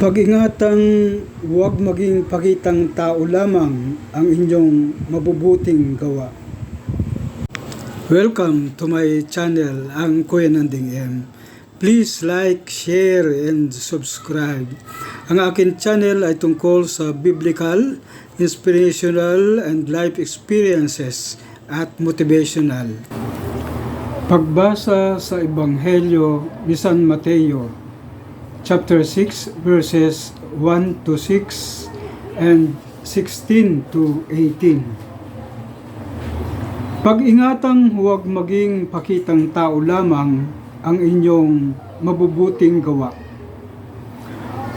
Pag-ingatang huwag maging pakitang tao lamang ang inyong mabubuting gawa. Welcome to my channel, ang Kuya Nanding M. Please like, share, and subscribe. Ang akin channel ay tungkol sa biblical, inspirational, and life experiences at motivational. Pagbasa sa Ebanghelyo ni San Mateo, chapter 6 verses 1 to 6 and 16 to 18. Pag-ingatang huwag maging pakitang tao lamang ang inyong mabubuting gawa.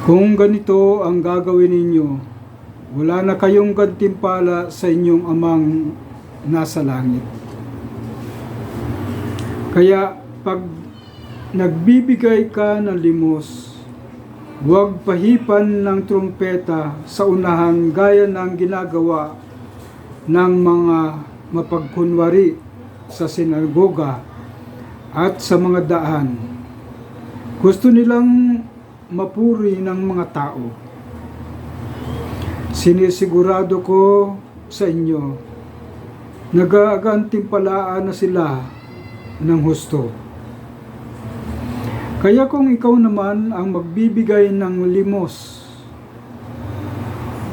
Kung ganito ang gagawin ninyo, wala na kayong gantimpala sa inyong amang nasa langit. Kaya pag nagbibigay ka ng limos, huwag pahipan ng trumpeta sa unahan gaya ng ginagawa ng mga mapagkunwari sa sinagoga at sa mga daan. Gusto nilang mapuri ng mga tao. Sinisigurado ko sa inyo, nag-aagantimpalaan na sila ng husto. Kaya kung ikaw naman ang magbibigay ng limos,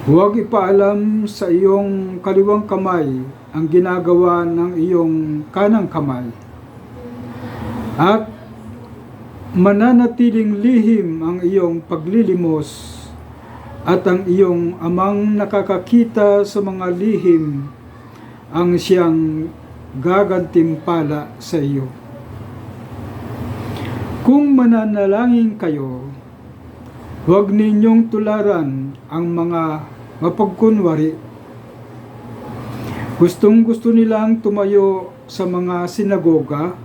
huwag ipaalam sa iyong kaliwang kamay ang ginagawa ng iyong kanang kamay. At mananatiling lihim ang iyong paglilimos at ang iyong amang nakakakita sa mga lihim ang siyang gagantimpala sa iyo. Kung mananalangin kayo, huwag ninyong tularan ang mga mapagkunwari. Gustong gusto nilang tumayo sa mga sinagoga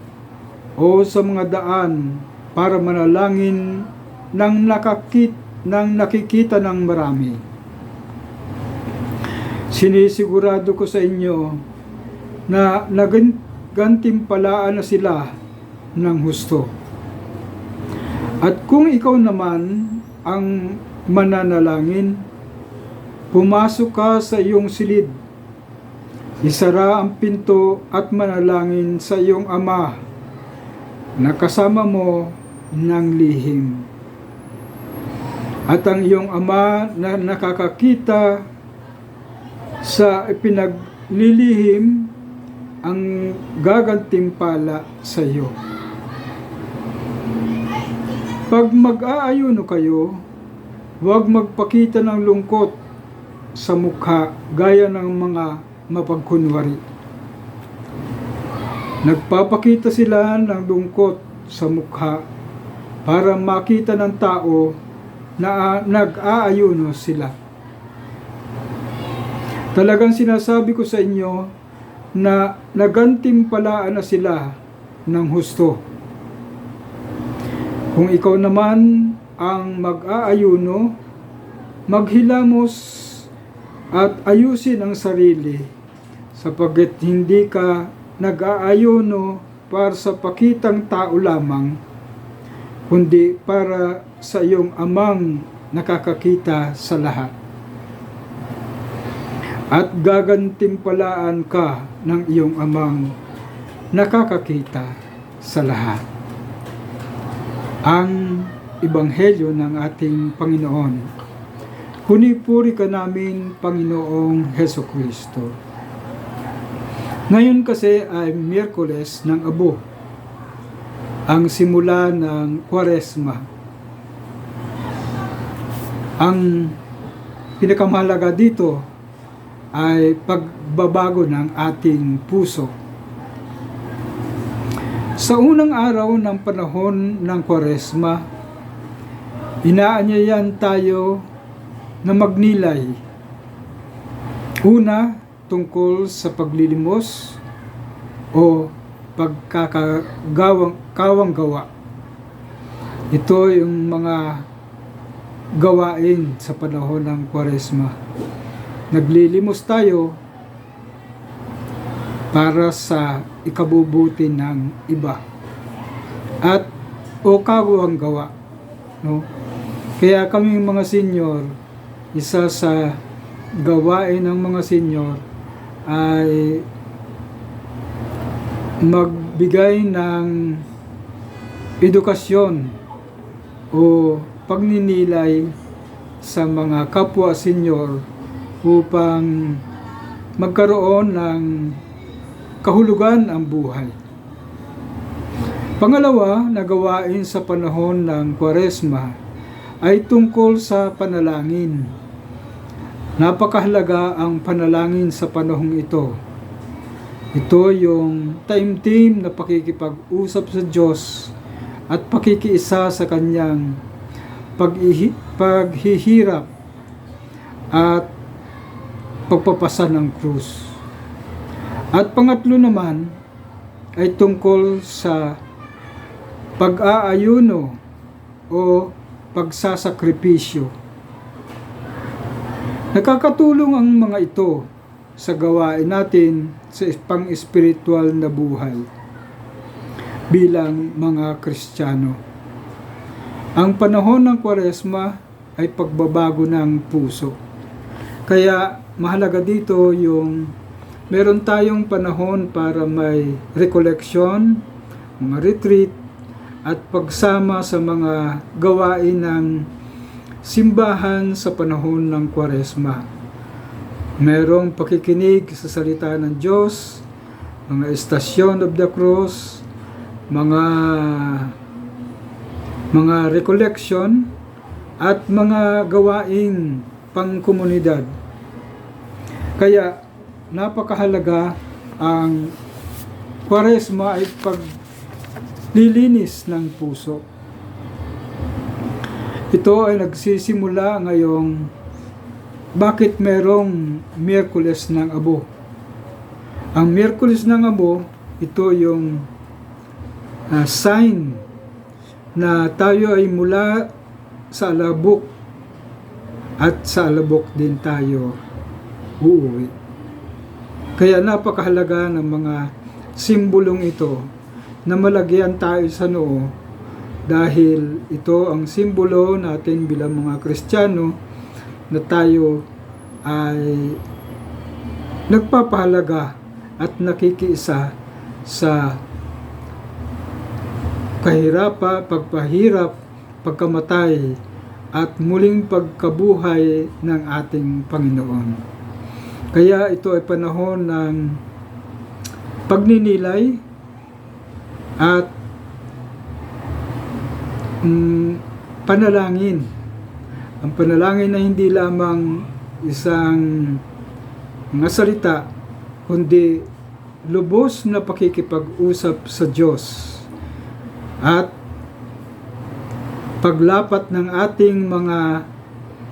o sa mga daan para manalangin ng nakakit ng nakikita ng marami. Sinisigurado ko sa inyo na nagantimpalaan na sila ng husto. At kung ikaw naman ang mananalangin, pumasok ka sa iyong silid, isara ang pinto at manalangin sa iyong ama na kasama mo ng lihim. At ang iyong ama na nakakakita sa ipinaglilihim ang gagantimpala sa iyo. Pag mag-aayuno kayo, huwag magpakita ng lungkot sa mukha gaya ng mga mapagkunwari. Nagpapakita sila ng lungkot sa mukha para makita ng tao na nag-aayuno sila. Talagang sinasabi ko sa inyo na nagantimpalaan na sila ng husto. Kung ikaw naman ang mag-aayuno, maghilamos at ayusin ang sarili sapagkat hindi ka nag-aayuno para sa pakitang tao lamang, kundi para sa iyong amang nakakakita sa lahat. At gagantimpalaan ka ng iyong amang nakakakita sa lahat ang Ebanghelyo ng ating Panginoon. Hunipuri ka namin, Panginoong Heso Kristo. Ngayon kasi ay Miyerkules ng Abo, ang simula ng Kwaresma. Ang pinakamahalaga dito ay pagbabago ng ating puso sa unang araw ng panahon ng Kwaresma, inaanyayan tayo na magnilay. Una, tungkol sa paglilimos o pagkakagawang kawang gawa. Ito yung mga gawain sa panahon ng Kwaresma. Naglilimos tayo para sa ikabubuti ng iba. At o kawang gawa no? Kaya kaming mga senior, isa sa gawain ng mga senior ay magbigay ng edukasyon o pagninilay sa mga kapwa senior upang magkaroon ng kahulugan ang buhay. Pangalawa na gawain sa panahon ng Kwaresma ay tungkol sa panalangin. Napakahalaga ang panalangin sa panahong ito. Ito yung time team na pakikipag-usap sa Diyos at pakikiisa sa kanyang paghihi, paghihirap at pagpapasa ng krus. At pangatlo naman ay tungkol sa pag-aayuno o pagsasakripisyo. Nakakatulong ang mga ito sa gawain natin sa pang-espiritual na buhay bilang mga Kristiyano. Ang panahon ng Kwaresma ay pagbabago ng puso. Kaya mahalaga dito yung meron tayong panahon para may recollection, mga retreat, at pagsama sa mga gawain ng simbahan sa panahon ng Kwaresma. Merong pakikinig sa salita ng Diyos, mga estasyon of the cross, mga mga recollection at mga gawaing pangkomunidad. Kaya napakahalaga ang Kwaresma ay paglilinis ng puso. Ito ay nagsisimula ngayong bakit merong Miyerkules ng Abo. Ang Miyerkules ng Abo, ito yung ah, sign na tayo ay mula sa alabok at sa alabok din tayo uuwi. Kaya napakahalaga ng mga simbolong ito na malagyan tayo sa noo dahil ito ang simbolo natin bilang mga Kristiyano na tayo ay nagpapahalaga at nakikiisa sa kahirapa, pagpahirap, pagkamatay at muling pagkabuhay ng ating Panginoon. Kaya ito ay panahon ng pagninilay at mm, panalangin. Ang panalangin na hindi lamang isang mga salita, kundi lubos na pakikipag-usap sa Diyos at paglapat ng ating mga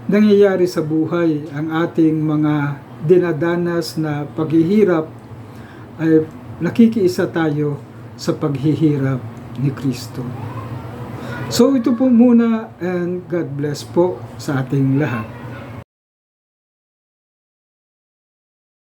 nangyayari sa buhay, ang ating mga dinadanas na paghihirap ay nakikiisa tayo sa paghihirap ni Kristo. So ito po muna and God bless po sa ating lahat.